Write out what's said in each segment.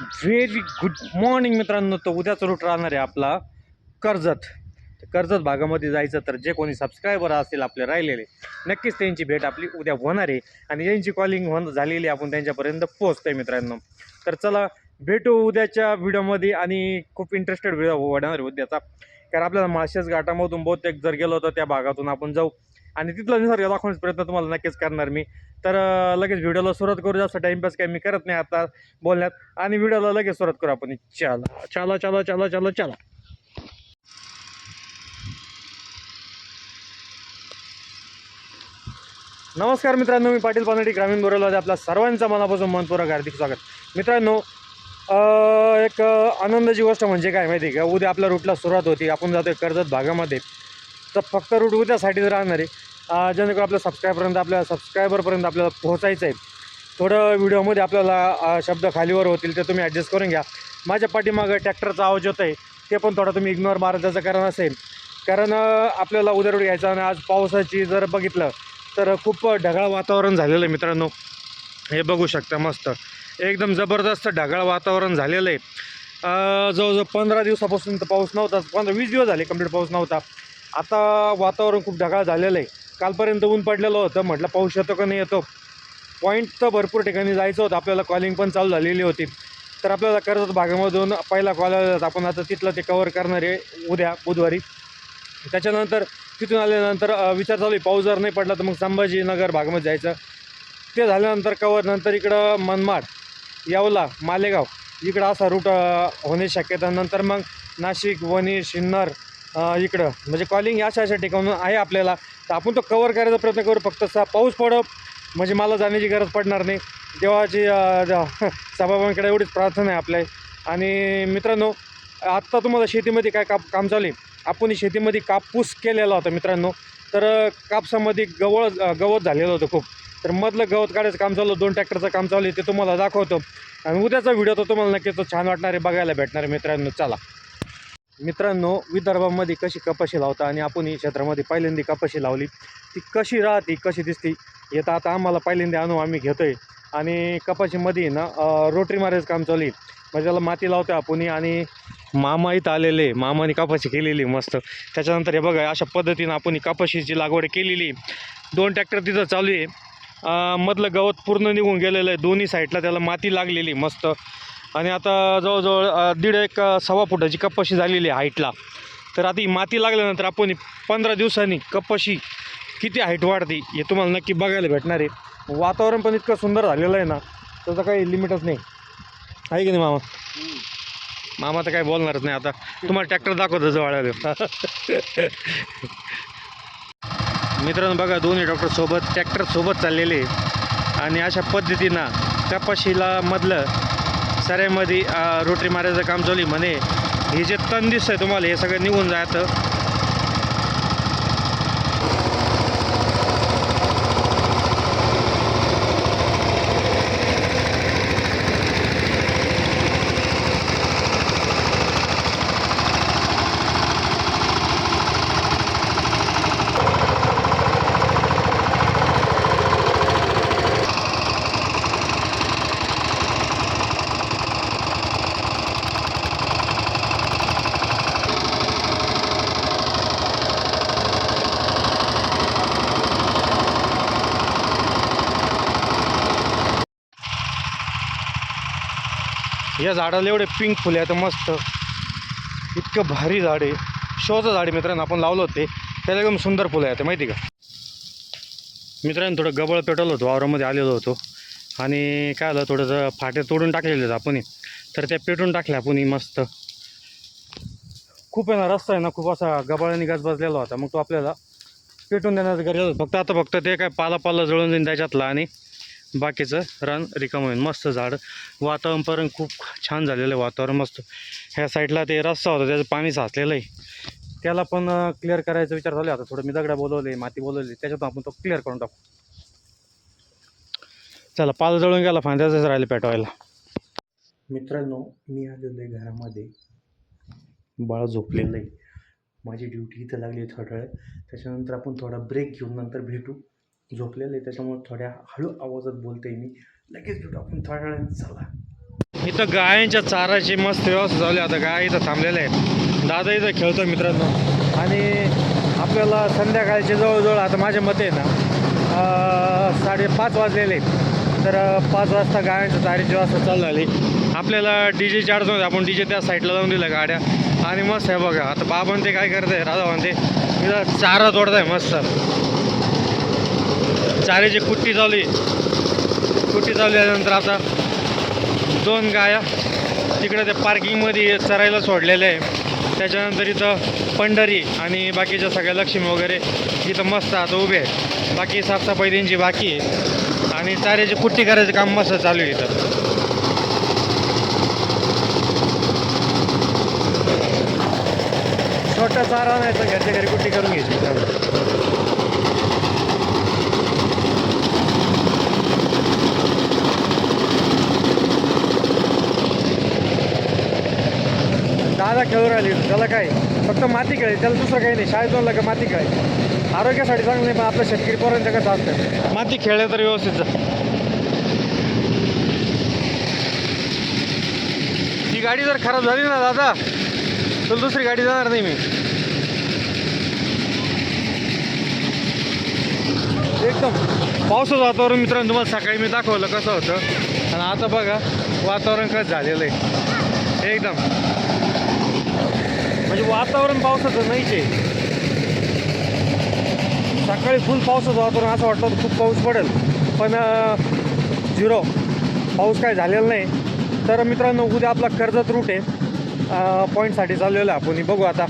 Very good morning मित्रांनो. तर उद्याचा रूट राहणार आहे आपला कर्जत. तर कर्जत भागामध्ये जायचं तर जे कोणी सबस्क्रायबर असतील आपले राहिलेले नक्कीच त्यांची भेट आपली उद्या होणार आहे. आणि ज्यांची कॉलिंग होण झालेली आहे, आपण त्यांच्यापर्यंत पोहोचतोय मित्रांनो. तर चला भेटू उद्याच्या व्हिडिओमध्ये आणि खूप इंटरेस्टेड व्हिडिओ होणार आहे उद्याचा. कारण आपल्याला माळशेज घाटामधून बहुतेक जर गेलो तर त्या भागातून आपण जाऊ. आणि तिथला निसर्ग दाखवण्याचा प्रयत्न तुम्हाला नक्कीच करणार मी. तर लगेच व्हिडिओला सुरुवात करू. जास्त टाइमपास काही मी करत नाही आता बोलण्यात. आणि व्हिडिओला लगेच सुरुवात करू आपण. चला चला चला चला चला चला. नमस्कार मित्रांनो मी पाटील पानडी ग्रामीण बोरवला आपल्या सर्वांचं मनापासून मनपूर्वक हार्दिक स्वागत. मित्रांनो एक आनंदाची गोष्ट म्हणजे काय माहिती का? उद्या आपल्या रूटला सुरुवात होती. आपण जातोय कर्जत भागामध्ये. तर फक्त रूट उद्यासाठीच राहणार आहे जेणेकरून आपल्या सबस्क्रायबरपर्यंत आपल्या सबस्क्रायबरपर्यंत आपल्याला पोहोचायचं आहे. थोडं व्हिडिओमध्ये आपल्याला शब्द खालीवर होतील ते तुम्ही ॲडजस्ट करून घ्या. माझ्या पाठीमागं ट्रॅक्टरचा आवाज होत आहे ते पण थोडा तुम्ही इग्नोर मारा त्याचं कारण असेल. कारण आपल्याला उद्या रूट घ्यायचा आणि आज पावसाची जर बघितलं तर खूप ढगाळ वातावरण झालेलं आहे मित्रांनो. हे बघू शकता मस्त. एकदम जबरदस्त ढगाळ वातावरण झालेलं आहे. जवळजवळ पंधरा दिवसापासून तर पाऊस नव्हताच पंधरा वीस दिवस झाले कंप्लीट पाऊस नव्हता. आता वातावरण खूप ढगाळ झालेलं आहे. कालपर्यंत ऊन पडलेलं होतं म्हटलं पाऊस येतो का नाही येतो. पॉईंट तर भरपूर ठिकाणी जायचं होतं आपल्याला कॉलिंग पण चालू झालेली होती. तर आपल्याला कर्जत भागामधून पहिला कॉल आला होता. आपण आता तिथलं ते कवर करणार आहे उद्या बुधवारी. त्याच्यानंतर तिथून आल्यानंतर विचार चालू आहे पाऊस जर नाही पडला तर मग संभाजीनगर भागामध्ये जायचं. ते झाल्यानंतर कवर नंतर इकडं मनमाड येवला मालेगाव इकडं असा रूट होण्याची शक्यता नंतर मग नाशिक वणी सिन्नर इकडं. म्हणजे कॉलिंग अशा अशा ठिकाणून आहे आपल्याला. तर आपण तो कवर करायचा प्रयत्न करू. फक्त सा पाऊस पडप म्हणजे मला जाण्याची गरज पडणार नाही. देवाची सभाबांकडे एवढीच प्रार्थना आहे आपल्या आणि मित्रांनो आत्ता तुम्हाला शेतीमध्ये काय काप काम चालू आहे? आपण शेतीमध्ये कापूस केलेला होता मित्रांनो. तर कापसामध्ये गवळ गवत झालेलं होतं खूप. तर मधलं गवत काढायचं काम चालू दोन ट्रॅक्टरचं काम चालू आहे ते तुम्हाला दाखवतो. आणि उद्याचा व्हिडिओ तर तुम्हाला नक्कीच तो छान वाटणार आहे बघायला भेटणार आहे मित्रांनो. चला. मित्रांनो विदर्भामध्ये कशी कपाशी लावता आणि आपण ही क्षेत्रामध्ये पहिल्यांदा कपाशी लावली ती कशी राहते कशी दिसते येतं आता आम्हाला पहिल्यांदा अनुभव आम्ही घेतो आहे आणि कपाशीमध्ये ना रोटरी मारायचं काम चालू आहे. म्हणजे त्याला माती लावतो आपण आणि मामा इथं आलेले मामाने कपाशी केलेली मस्त. त्याच्यानंतर हे बघा अशा पद्धतीनं आपण कपाशीची लागवड केलेली दोन ट्रॅक्टर तिथं चालू आहे. मधलं गवत पूर्ण निघून गेलेलं आहे. दोन्ही साईडला त्याला माती लागलेली मस्त. आणि आता जवळजवळ दीड एक सव्वा फुटाची कपाशी झालेली आहे हाईटला. तर आता ही माती लागल्यानंतर आपण पंधरा दिवसांनी कपाशी किती हाईट वाढते हे तुम्हाला नक्की बघायला भेटणार आहे. वातावरण पण इतकं सुंदर झालेलं आहे ना त्याचं काही लिमिटच नाही. आहे की नाही मामा? मामा तर काही बोलणारच नाही आता. तुम्हाला ट्रॅक्टर दाखवतो जवळ मित्रांनो बघा दोन्ही डॉक्टर सोबत ट्रॅक्टर सोबत चाललेले आणि अशा पद्धतीनं कपाशीला मधलं सऱ्यामध्ये रोटरी मारायचं काम चालू आहे म्हणे. हे जे तण दिसतंय तुम्हाला हे सगळं निघून जातं. या झाडाला एवढे पिंक फुले आहेत मस्त. इतकं भारी झाड आहे. शोचं झाड आहे मित्रांनो आपण लावलं होते. त्याला एकदम सुंदर फुलं आहेत माहिती का? मित्रांनो थोडं गबळ पेटवलं होतं वावरामध्ये आलेलो होतो. आणि काय आलं थोडंसं फाटे तोडून टाकलेले आहेत आपण. तर त्या पेटून टाकल्या आपण मस्त. खूप आहे ना रस्ता आहे ना खूप असा गबाळाने गज बसलेला होता. मग तो आपल्याला पेटून देण्याचं गरज होतं. फक्त आता फक्त ते काय पाला पाला जळून जाईन त्याच्यातला आणि बाकीचं रान रिकामं होईल मस्त झाड. वातावरण पण खूप छान झालेलं आहे वातावरण मस्त. ह्या साईडला ते रस्ता होता त्याचं पाणी साचलेलं आहे. त्याला पण क्लिअर करायचा विचार झाला आता. थोडं मी दगडा बोलवले माती बोलवली त्याच्यातून आपण तो क्लिअर करून टाकू. चला पाल जळून गेला फांद्याचंच राहिले पेटवायला. मित्रांनो मी आलेलो आहे घरामध्ये. बाळ झोपलेलं आहे. माझी ड्युटी इथं लागली आहे थोडा वेळ. त्याच्यानंतर आपण थोडा ब्रेक घेऊन नंतर भेटू. झोपलेलं आहे त्याच्यामुळे थोड्या हळू आवाजात बोलते मी. लगेच भेटू आपण. थोड्या वेळाने चला. इथं गायांच्या चाराची मस्त व्यवस्था चालू आहे. आता गाय इथं थांबलेल्या आहेत. दादा इथं खेळतो मित्रांनो. आणि आपल्याला संध्याकाळचे जवळजवळ आता माझ्या मते आहे ना साडेपाच वाजलेले आहेत. तर पाच वाजता गायांच्या चारीची वाजता चालू झाली. आपल्याला डी जे चार्ज होते आपण डी जे त्या साईडला लावून दिलं गाड्या. आणि मस्त आहे बघा. आता बाबा ते काय करते राधा म्हणते इथं चारा तोडत आहे मस्त. चाऱ्याची कुट्टी चालू आहे कुट्टी चावल्यानंतर आता दोन गाया तिकडे ते पार्किंगमध्ये चरायला सोडलेले आहे. त्याच्यानंतर इथं पंढरी आणि बाकीच्या सगळ्या लक्ष्मी वगैरे इथं मस्त आता उभे आहे बाकी साफसफाई त्यांची बाकी आहे. आणि चाऱ्याची कुट्टी करायचं काम मस्त चालू आहे इथं. छोटा चारा आणायचा घरच्या घरी कुट्टी करून घ्यायची. मित्रांनो. खेळू राहिली. त्याला काय? फक्त माती खेळली. त्याला दुसरं काही नाही. शाळेत जाऊन का माती खेळायची आरोग्यासाठी चांगलं नाही पण आपलं शेतकरी पोरांचं कसं असतं? माती खेळलं तर व्यवस्थित ती ही गाडी जर खराब झाली ना दादा तर दुसरी गाडी जाणार नाही मी. एकदम पावसाचं वातावरण मित्रांनो तुम्हाला सकाळी मी दाखवलं कसं होतं. आणि आता बघा वातावरण कसं झालेलं आहे. एकदम. वातावरण पावसाचं नाहीच आहे सकाळी फुल पावसाचं वातावरण असं वाटलं होतं खूप पाऊस पडेल. पण झिरो पाऊस काय झालेला नाही. तर मित्रांनो उद्या आपला कर्जत रूट आहे. पॉईंटसाठी चाललेला आहे. आपण बघू आता.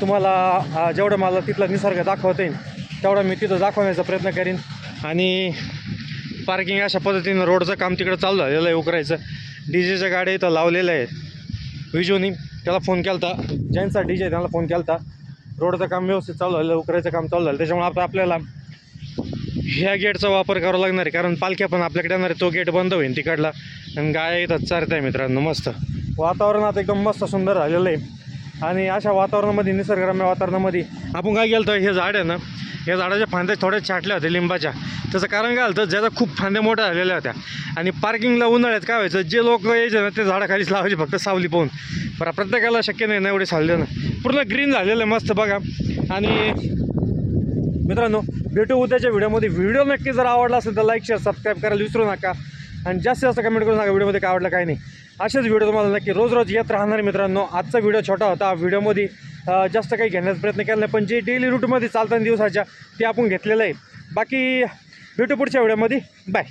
तुम्हाला जेवढं मला तिथला निसर्ग दाखवता येईल तेवढं मी तिथं दाखवण्याचा प्रयत्न करीन. आणि पार्किंग अशा पद्धतीनं रोडचं काम तिकडं चालू झालेलं आहे उकरायचं. डी जेच्या गाड्या इथं लावलेल्या आहेत. विजूनी. त्याला फोन केला होता ज्यांचा डी जे त्याला फोन केला होता रोडचं काम व्यवस्थित चालू झालं उकरायचं काम चालू झालं. त्याच्यामुळे आता आपल्याला ह्या गेटचा वापर करावा लागणार आहे. कारण पालख्या पण आपल्याकडे येणार आहे तो गेट बंद होईल तिकडला. आणि गाय येतात चारत आहे मित्रांनो मस्त. वातावरण आता एकदम मस्त सुंदर झालेलं आहे. आणि अशा वातावरणामध्ये निसर्गरम्य वातावरणामध्ये आपण काय केलं तर हे झाड आहे ना या झाडाच्या फांद्या थोड्या छाटल्या होत्या लिंबाच्या. त्याचं कारण काय झालं ज्याचा खूप फांद्या मोठ्या झालेल्या होत्या. आणि पार्किंगला उन्हाळ्यात काय व्हायचं जे लोक यायचे ना ते झाडाखालीच लावायचे फक्त सावली पाहून. पण प्रत्येकाला शक्य नाही ना एवढे सावले ना पूर्ण ग्रीन झालेलं आहे मस्त बघा. आणि मित्रांनो भेटू उद्याच्या व्हिडिओमध्ये. व्हिडिओ नक्की जर आवडला असेल तर लाईक शेअर सबस्क्राईब करायला विसरू नका. आणि जास्तीत जास्त कमेंट करून सांगा व्हिडिओमध्ये काय आवडलं काय नाही. असेच व्हिडिओ तुम्हाला नक्की रोज रोज येत राहणार मित्रांनो. आजचा व्हिडिओ छोटा होता. व्हिडिओमध्ये जास्त काही घेण्याचा प्रयत्न केला नाही पण जे डेली रूटमध्ये चालताना दिवसाच्या ते आपण घेतलेलं आहे. बाकी भेटू पुढच्या व्हिडिओमध्ये. बाय